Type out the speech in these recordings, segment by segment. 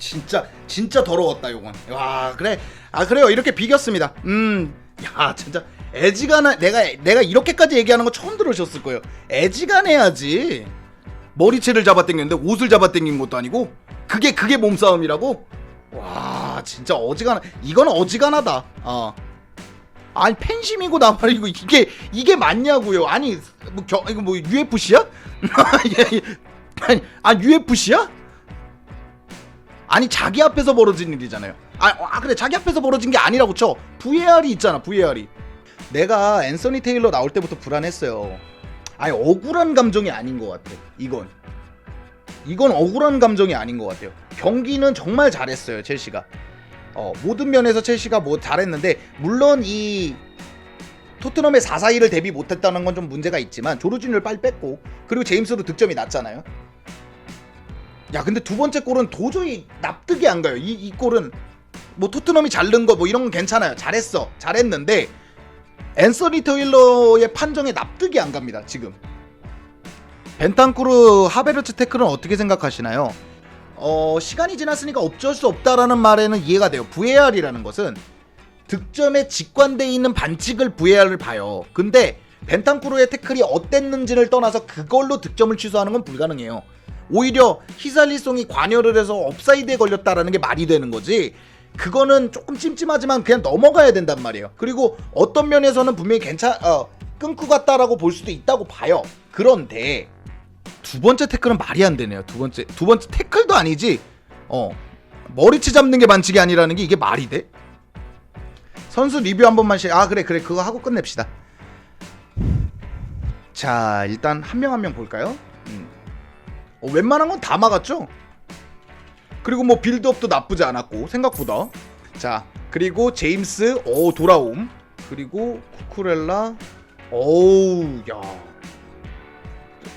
진짜 진짜 더러웠다 요건. 와 그래 아 그래요 이렇게 비겼습니다. 음야 진짜 애지간한 내가 내가 이렇게까지 얘기하는 거 처음 들으셨을 거예요. 애지간해야지. 머리채를 잡아당겼는데 옷을 잡아당긴 것도 아니고 그게 그게 몸싸움이라고? 와 진짜 어지간하 이건 어지간하다. 어. 아니 팬심이고 나발이고 이게 이게 맞냐고요? 아니 뭐 겨, 이거 뭐 UFC야? 아니 아 UFC야? 아니 자기 앞에서 벌어진 일이잖아요. 아, 아 그래 자기 앞에서 벌어진 게 아니라고 쳐. VAR이 있잖아 VAR이. 내가 앤서니 테일러 나올 때부터 불안했어요. 아니 억울한 감정이 아닌 것 같아. 이건 이건 억울한 감정이 아닌 것 같아요. 경기는 정말 잘했어요 첼시가. 어, 모든 면에서 첼시가 뭐 잘했는데 물론 이 토트넘의 4-4-2를 대비 못했다는 건 좀 문제가 있지만 조르진을 빨리 뺐고 그리고 제임스도 득점이 낮잖아요. 야 근데 두 번째 골은 도저히 납득이 안 가요. 이, 이 골은 뭐 토트넘이 잘 넣은 거뭐 이런 건 괜찮아요. 잘했어. 잘했는데 앤서니 테일러의 판정에 납득이 안 갑니다. 지금. 벤탄쿠르 하베르츠 태클은 어떻게 생각하시나요? 어, 시간이 지났으니까 어쩔 수 없다라는 말에는 이해가 돼요. VAR이라는 것은 득점에 직관돼 있는 반칙을 VAR을 봐요. 근데 벤탄쿠르의 태클이 어땠는지를 떠나서 그걸로 득점을 취소하는 건 불가능해요. 오히려 히살리송이 관여를 해서 업사이드에 걸렸다라는 게 말이 되는 거지. 그거는 조금 찜찜하지만 그냥 넘어가야 된단 말이에요. 그리고 어떤 면에서는 분명히 괜찮 어, 끊고 갔다라고 볼 수도 있다고 봐요. 그런데 두 번째 태클은 말이 안 되네요. 두 번째 두 번째 태클도 아니지. 어 머리채 잡는 게 반칙이 아니라는 게 이게 말이 돼? 선수 리뷰 한 번만 씩. 아 그래 그래 그거 하고 끝냅시다. 자 일단 한 명 한 명 볼까요? 음. 어, 웬만한 건 다 막았죠. 그리고 뭐 빌드업도 나쁘지 않았고 생각보다. 자 그리고 제임스 오 돌아옴. 그리고 쿠쿠렐라. 오우 야.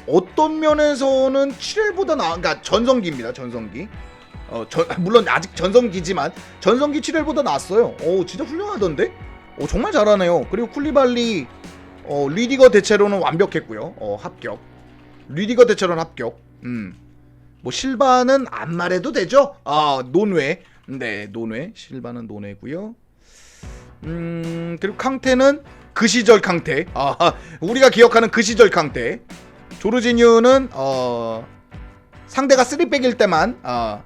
어떤 면에서는 7회보다 나, 그러니까 전성기입니다. 전성기. 어, 전, 물론 아직 전성기지만 전성기 7회보다 낫어요. 오, 진짜 훌륭하던데? 오, 정말 잘하네요. 그리고 쿨리발리, 어, 리디거 대체로는 완벽했고요. 어, 합격. 리디거 대체로는 합격. 음. 뭐 실바는 안 말해도 되죠? 아, 논외. 네, 논외. 실바는 논외고요. 음, 그리고 캉테는 그 시절 캉테. 아, 우리가 기억하는 그 시절 캉테. 조르지뉴는 어 상대가 3백일 때만 어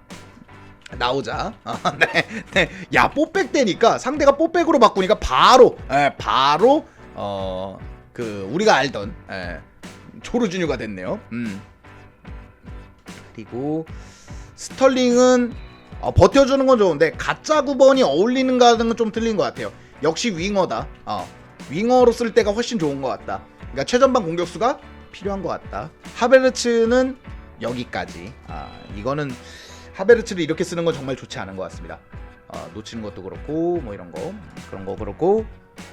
나오자. 어, 네, 네. 야 뽀백 때니까 상대가 뽀백으로 바꾸니까 바로 예, 바로 어 그 우리가 알던 예, 조르지뉴가 됐네요. 음. 그리고 스털링은 어, 버텨주는 건 좋은데 가짜 9번이 어울리는가는 좀 틀린 것 같아요. 역시 윙어다. 어, 윙어로 쓸 때가 훨씬 좋은 것 같다. 그러니까 최전방 공격수가 필요한 것 같다. 하베르츠는 여기까지. 아, 이거는 하베르츠를 이렇게 쓰는 건 정말 좋지 않은 것 같습니다. 어, 놓치는 것도 그렇고 뭐 이런 거 그런 거 그렇고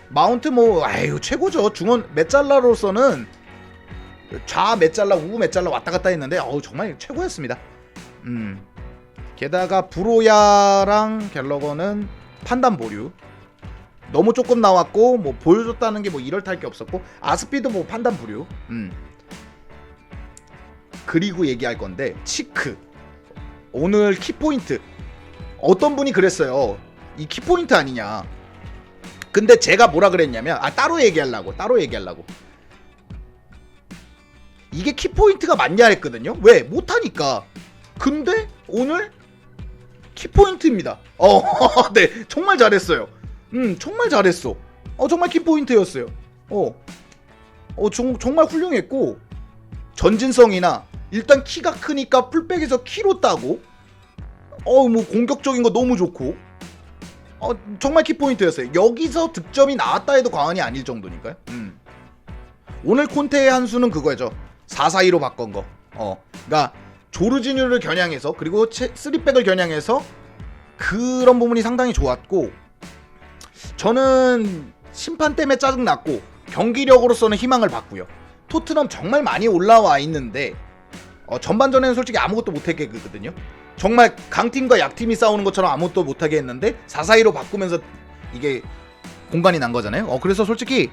마운트 뭐 아유 최고죠. 중원 메잘라로서는 좌 메잘라 우 메잘라 왔다 갔다 했는데 어우 정말 최고였습니다. 음. 게다가 브로야랑 갤러거는 판단 보류. 너무 조금 나왔고 뭐 보여줬다는 게 뭐 이럴 탈 게 없었고 아스피도 뭐 판단 부류. 음. 그리고 얘기할 건데 치크 오늘 키포인트 어떤 분이 그랬어요. 이 키포인트 아니냐. 근데 제가 뭐라 그랬냐면 아 따로 얘기하려고 따로 얘기하려고 이게 키포인트가 맞냐 했거든요. 왜 못하니까. 근데 오늘 키포인트입니다. 어, 네 정말 잘했어요. 음 정말 잘했어. 어 정말 키포인트였어요. 어, 어 정, 정말 훌륭했고 전진성이나 일단 키가 크니까 풀백에서 키로 따고 어 뭐 공격적인 거 너무 좋고 어 정말 키포인트였어요. 여기서 득점이 나왔다 해도 과언이 아닐 정도니까요. 음. 오늘 콘테의 한 수는 그거죠. 4-4-2로 바꾼 거. 어, 그러니까 조르지뉴를 겨냥해서 그리고 3백을 겨냥해서 그런 부분이 상당히 좋았고 저는 심판 때문에 짜증 났고 경기력으로서는 희망을 받고요. 토트넘 정말 많이 올라와 있는데 어, 전반전에는 솔직히 아무것도 못하게 했거든요. 정말 강팀과 약팀이 싸우는 것처럼 아무것도 못하게 했는데 4-4-2로 바꾸면서 이게 공간이 난 거잖아요. 어, 그래서 솔직히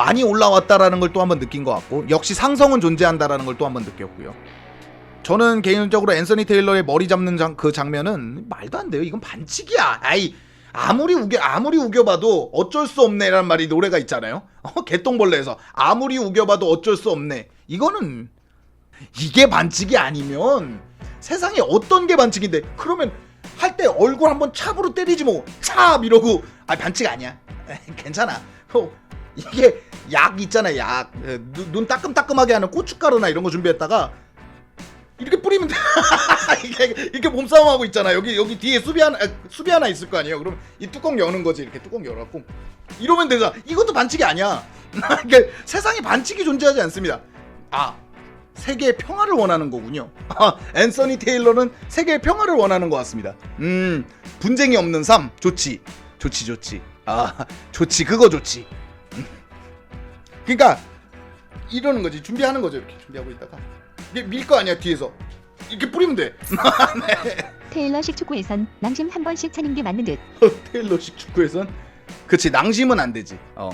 많이 올라왔다라는 걸 또 한번 느낀 것 같고 역시 상성은 존재한다라는 걸 또 한번 느꼈고요. 저는 개인적으로 앤서니 테일러의 머리 잡는 장, 그 장면은 말도 안 돼요. 이건 반칙이야. 아이 아무리 우겨 아무리 우겨봐도 어쩔 수 없네라는 말이 노래가 있잖아요. 어, 개똥벌레에서 아무리 우겨봐도 어쩔 수 없네. 이거는 이게 반칙이 아니면 세상에 어떤 게 반칙인데 그러면 할 때 얼굴 한번 찹으로 때리지 뭐 찹 이러고 아 반칙 아니야 괜찮아 어, 이게 약 있잖아 약. 에, 눈, 눈 따끔따끔하게 하는 고춧가루나 이런 거 준비했다가 이렇게 뿌리면 돼. 이렇게 몸싸움 하고 있잖아 여기 여기 뒤에 수비 하나 아, 수비 하나 있을 거 아니에요. 그럼 이 뚜껑 여는 거지. 이렇게 뚜껑 열어갖고. 이러면 되잖아. 이것도 반칙이 아니야. 이게 세상에 반칙이 존재하지 않습니다. 아 세계의 평화를 원하는 거군요. 아, 앤서니 테일러는 세계의 평화를 원하는 것 같습니다. 음, 분쟁이 없는 삶. 좋지, 좋지, 좋지. 아, 좋지, 그거 좋지. 음. 그러니까 이러는 거지, 준비하는 거죠. 이렇게 준비하고 있다가 이게 밀 거 아니야 뒤에서 이렇게 뿌리면 돼. 네. 테일러식 축구에선 낭심 한 번씩 차는 게 맞는 듯. 테일러식 축구에선 그치 낭심은 안 되지. 어,